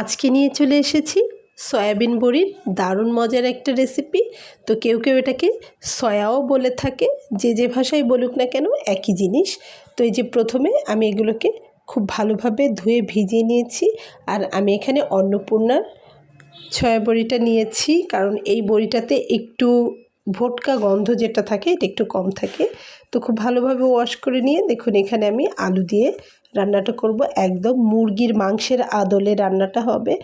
আজকে নিয়ে চলে এসেছি সয়াবিন বড়ির দারুণ মজার একটা রেসিপি তো কেউ কেউ এটাকে সয়াও বলে থাকে, যে যে ভাষায় বলুক না কেন একই জিনিস। তো এই যে প্রথমে আমি এগুলোকে খুব ভালোভাবে ধুয়ে ভিজিয়ে নিয়েছি, আর আমি এখানে অন্নপূর্ণার ছয়া বড়িটা নিয়েছি, কারণ এই বড়িটাতে একটু ভোটকা গন্ধ যেটা থাকে, এটা একটু কম থাকে। তো খুব ভালোভাবে ওয়াশ করে নিয়ে দেখুন, এখানে আমি আলু দিয়ে রান্নাটা করব একদম মুরগির মাংসের আদলে রান্নাটা হবে।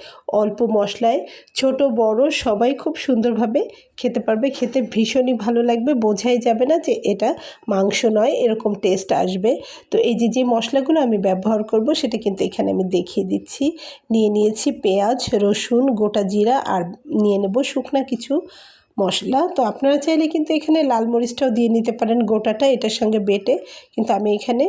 অল্প মশলায় ছোট, বড় সবাই খুব সুন্দরভাবে খেতে পারবে। খেতে ভীষণই ভালো লাগবে। বোঝাই যাবে না যে এটা মাংস নয়, এরকম টেস্ট আসবে। তো এই যে যে মশলাগুলো আমি ব্যবহার করব সেটা কিন্তু এখানে আমি দেখিয়ে দিচ্ছি। নিয়ে নিয়েছি পেঁয়াজ, রসুন, গোটা জিরা আর নিয়ে নেব শুকনা কিছু। মশলা। তো আপনারা চাইলে কিন্তু এখানে লাল মরিচটাও দিয়ে নিতে পারেন গোটাটা, এটার সঙ্গে বেটে। কিন্তু আমি এখানে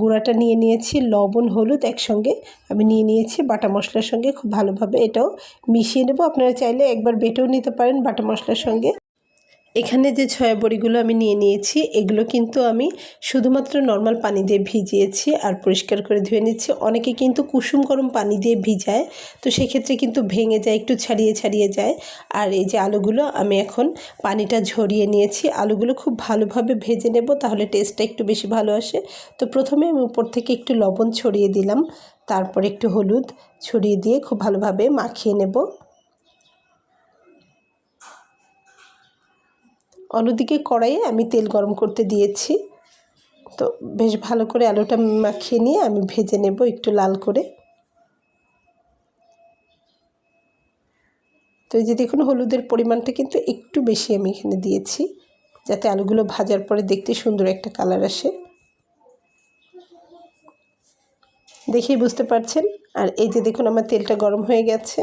গুঁড়াটা নিয়ে নিয়েছি, লবণ, হলুদ একসঙ্গে। আমি নিয়ে নিয়েছি বাটা মশলার সঙ্গে, খুব ভালোভাবে এটাও মিশিয়ে নেব। আপনারা চাইলে একবার বেটেও নিতে পারেন বাটা মশলার সঙ্গে। এখানে যে ছয়া বড়িগুলো আমি নিয়ে নিয়েছি, এগুলো কিন্তু আমি শুধুমাত্র নর্মাল পানি দিয়ে ভিজিয়েছি আর পরিষ্কার করে ধুয়ে নিচ্ছি। অনেকে কিন্তু কুসুম গরম পানি দিয়ে ভিজায়, তো সেক্ষেত্রে কিন্তু ভেঙে যায়, একটু ছাড়িয়ে ছাড়িয়ে যায়। আর এই যে আলুগুলো, আমি এখন পানিটা ঝরিয়ে নিয়েছি। আলুগুলো খুব ভালোভাবে ভেজে নেব, তাহলে টেস্টটা একটু বেশি ভালো আসে। তো প্রথমে আমি উপর থেকে একটু লবণ ছড়িয়ে দিলাম, তারপর একটু হলুদ ছড়িয়ে দিয়ে খুব ভালোভাবে মাখিয়ে নেব। অন্যদিকে কড়াইয়ে আমি তেল গরম করতে দিয়েছি। তো বেশ ভালো করে আলুটা মাখিয়ে নিয়ে আমি ভেজে নেব একটু লাল করে। তো এই যে দেখুন, হলুদের পরিমাণটা কিন্তু একটু বেশি আমি এখানে দিয়েছি, যাতে আলুগুলো ভাজার পরে দেখতে সুন্দর একটা কালার আসে। দেখেই বুঝতে পারছেন? আর এই যে দেখুন, আমার তেলটা গরম হয়ে গেছে।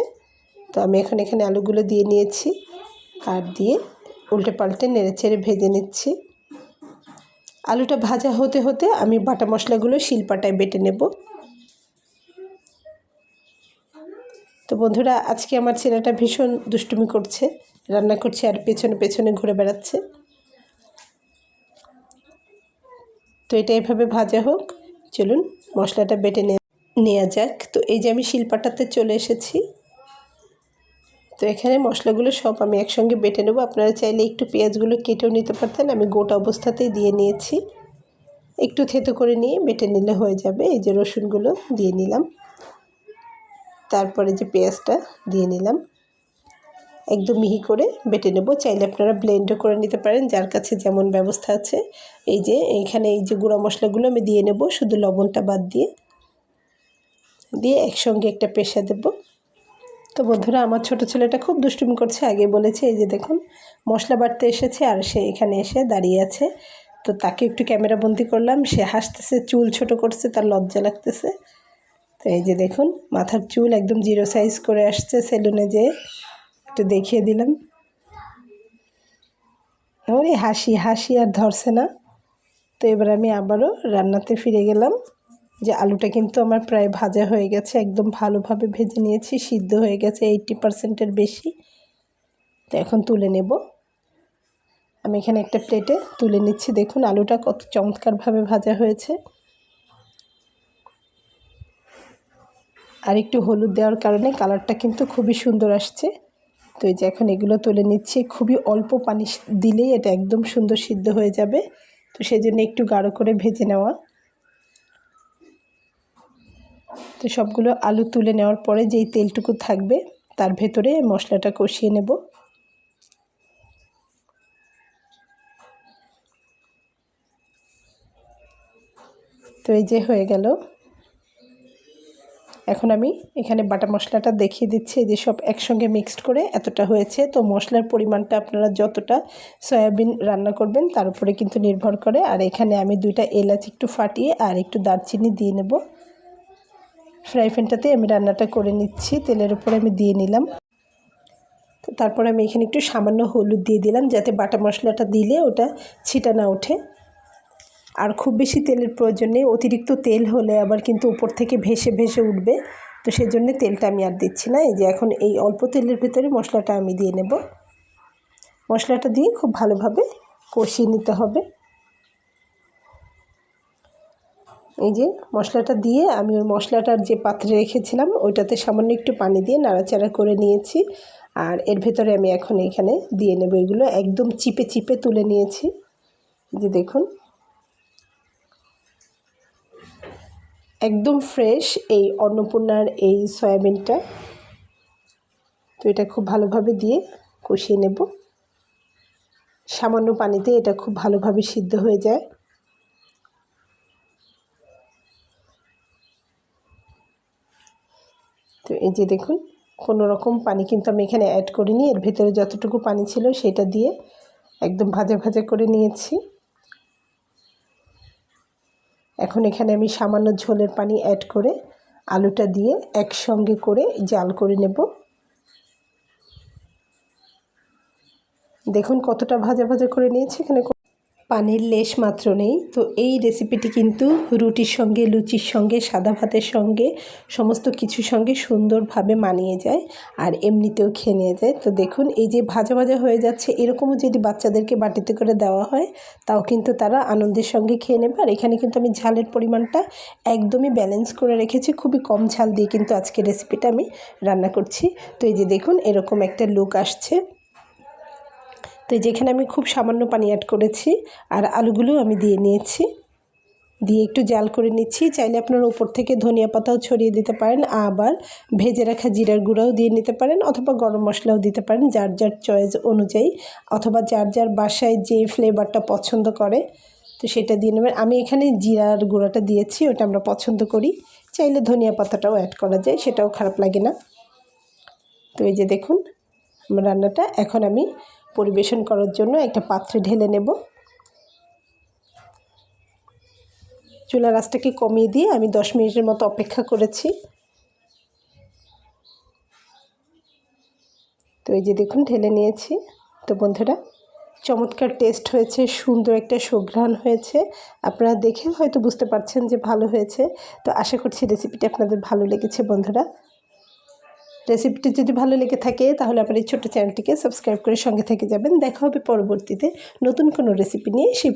তো আমি এখন এখানে আলুগুলো দিয়ে নিয়েছি। আর দিয়ে উল্টে পাল্টে নেড়ে চেড়ে ভেজে নিচ্ছি। আলুটা ভাজা হতে হতে আমি বাটা মশলাগুলো শিলপাটায় বেটে নেব। তো বন্ধুরা, আজকে আমার ছেলেটা ভীষণ দুষ্টুমি করছে, রান্না করছে আর পেছনে পেছনে ঘুরে বেড়াচ্ছে। তো এটা এভাবে ভাজা হোক, চলুন মশলাটা বেটে নেওয়া যাক। তো এই যে আমি শিলপাটাতে চলে এসেছি। তো এখানে মশলাগুলো সব আমি একসঙ্গে বেটে নেব। আপনারা চাইলে একটু পেঁয়াজগুলো কেটেও নিতে পারতেন। আমি গোটা অবস্থাতেই দিয়ে নিয়েছি। একটু থেতো করে নিয়ে বেটে নিলে হয়ে যাবে। এই যে রসুনগুলো দিয়ে নিলাম। তারপরে যে পেঁয়াজটা দিয়ে নিলাম। একদম মিহি করে বেটে নেব। চাইলে আপনারা ব্লেন্ডও করে নিতে পারেন। যার কাছে যেমন ব্যবস্থা আছে। এই যে এইখানে এই যে গুঁড়া মশলাগুলো আমি দিয়ে নেব। শুধু লবণটা বাদ দিয়ে। দিয়ে একসঙ্গে একটা পেশা দেবো। তো বন্ধুরা, আমার ছোট ছেলেটা খুব দুষ্টুমি করছে। আগে বলেছে, এই যে দেখুন, মশলা বাড়তে এসেছে আর সে এখানে এসে দাঁড়িয়ে আছে। তো তাকে একটু ক্যামেরা বন্দি করলাম। সে হাসতেছে, চুল ছোট করছে, তার লজ্জা লাগতেছে। তো এই যে দেখুন, মাথার চুল একদম জিরো সাইজ করে আসছে সেলুনে যেয়ে। একটু দেখিয়ে দিলাম। ওরে হাসি হাসি আর ধরছে না। তো এবার আমি আবারও রান্নাতে ফিরে গেলাম। যে আলুটা কিন্তু আমার প্রায় ভাজা হয়ে গেছে, একদম ভালোভাবে ভেজে নিয়েছি, সিদ্ধ হয়ে গেছে এইটটি পারসেন্টের বেশি। তো এখন তুলে নেব। আমি এখানে একটা প্লেটে তুলে নিচ্ছি। দেখুন আলুটা কত চমৎকারভাবে ভাজা হয়েছে। আর একটু হলুদ দেওয়ার কারণে কালারটা কিন্তু খুবই সুন্দর আসছে। তো এই যে এখন এগুলো তুলে নিচ্ছি। খুবই অল্প পানি দিলেই এটা একদম সুন্দর সিদ্ধ হয়ে যাবে। তো সেই জন্য একটু গাঢ় করে ভেজে নেওয়া। তো সবগুলো আলু তুলে নেওয়ার পরে যেই তেলটুকু থাকবে, তার ভেতরে মশলাটা কষিয়ে নেব। তো এই যে হয়ে গেল। এখন আমি এখানে বাটা মশলাটা দেখিয়ে দিচ্ছি যে সব একসঙ্গে মিক্সড করে এতটা হয়েছে। তো মশলার পরিমাণটা আপনারা যতটা সয়াবিন রান্না করবেন, তার উপরে কিন্তু নির্ভর করে। আর এখানে আমি দুইটা এলাচ একটু ফাটিয়ে আর একটু দারচিনি দিয়ে নেব। ফ্রাই প্যানটাতে আমি রান্নাটা করে নিচ্ছি। তেলের উপরে আমি দিয়ে নিলাম। তো তারপর আমি এখানে একটু সামান্য হলুদ দিয়ে দিলাম যাতে বাটা মশলাটা দিলে ওটা ছিটা না ওঠে। আর খুব বেশি তেলের প্রয়োজন নেই, অতিরিক্ত তেল হলে আবার কিন্তু উপর থেকে ভেসে ভেসে উঠবে। তো সেই জন্যে তেলটা আমি আর দিচ্ছি না। এই যে এখন এই অল্প তেলের ভিতরে মশলাটা আমি দিয়ে নেব। মশলাটা দিয়ে খুব ভালোভাবে কষিয়ে নিতে হবে। এই যে মশলাটা দিয়ে আমি ওই মশলাটার যে পাত্রে রেখেছিলাম, ওইটাতে সামান্য একটু পানি দিয়ে নাড়াচাড়া করে নিয়েছি। আর এর ভেতরে আমি এখন এখানে দিয়ে নেব এগুলো একদম চিপে চিপে তুলে নিয়েছি। যে দেখুন। একদম ফ্রেশ এই অন্নপূর্ণার এই সয়াবিনটা। তো এটা খুব ভালোভাবে দিয়ে কষিয়ে নেব। সামান্য পানিতে এটা খুব ভালোভাবে সিদ্ধ হয়ে যায়। তো এই যে দেখুন কোনো রকম পানি কিন্তু আমি এখানে অ্যাড করিনি। এর ভেতরে যতটুকু পানি ছিল সেটা দিয়ে একদম ভাজা ভাজা করে নিয়েছি। এখন এখানে আমি সামান্য ঝোলের পানি অ্যাড করে আলুটা দিয়ে একসঙ্গে করে জাল করে নেব। দেখুন কতটা ভাজা ভাজা করে নিয়েছি, এখানে পানির লেশ মাত্র নেই। তো এই রেসিপিটি কিন্তু রুটির সঙ্গে, লুচির সঙ্গে, সাদা ভাতের সঙ্গে, সমস্ত কিছুর সঙ্গে সুন্দরভাবে মানিয়ে যায় আর এমনিতেও খেয়ে নিয়ে যায়। তো দেখুন, এই যে ভাজা ভাজা হয়ে যাচ্ছে, এরকমও যদি বাচ্চাদেরকে বাটিতে করে দেওয়া হয়, তাও কিন্তু তারা আনন্দের সঙ্গে খেয়ে নেবে। আর এখানে কিন্তু আমি ঝালের পরিমাণটা একদমই ব্যালেন্স করে রেখেছি। খুবই কম ঝাল দিয়ে কিন্তু আজকে রেসিপিটা আমি রান্না করছি। তো এই যে দেখুন, এরকম একটা লুক আসছে। তো যেখানে আমি খুব সামান্য পানি অ্যাড করেছি আর আলুগুলো আমি দিয়ে নিয়েছি। দিয়ে একটু জাল করে নিচ্ছি। চাইলে আপনার উপর থেকে ধনিয়া পাতাও ছড়িয়ে দিতে পারেন, আবার ভেজে রাখা জিরার গুঁড়াও দিয়ে নিতে পারেন অথবা গরম মশলাও দিতে পারেন যার যার চয়েস অনুযায়ী, অথবা যার যার বাসায় যে ফ্লেভারটা পছন্দ করে, তো সেটা দিয়ে নেবেন। আমি এখানে জিরার গুঁড়াটা দিয়েছি, ওটা আমরা পছন্দ করি। চাইলে ধনিয়া পাতাটাও অ্যাড করা যায়, সেটাও খারাপ লাগে না। তো এই যে দেখুন রান্নাটা, এখন আমি পরিবেশন করার জন্য একটা পাত্রে ঢেলে নেব। চুলা রাসটাকে কমিয়ে দিয়ে আমি দশ মিনিটের মতো অপেক্ষা করেছি। তো এই যে দেখুন, ঢেলে নিয়েছি। তো বন্ধুরা, চমৎকার টেস্ট হয়েছে, সুন্দর একটা সুঘ্রাণ হয়েছে। আপনারা দেখে হয়তো বুঝতে পারছেন যে ভালো হয়েছে। তো আশা করছি রেসিপিটা আপনাদের ভালো লেগেছে বন্ধুরা। রেসিপিটি যদি ভালো লেগে থাকে, তাহলে আপনার এই ছোটো চ্যানেলটিকে সাবস্ক্রাইব করে সঙ্গে থেকে যাবেন। দেখা হবে পরবর্তীতে নতুন কোনো রেসিপি নিয়ে। সেই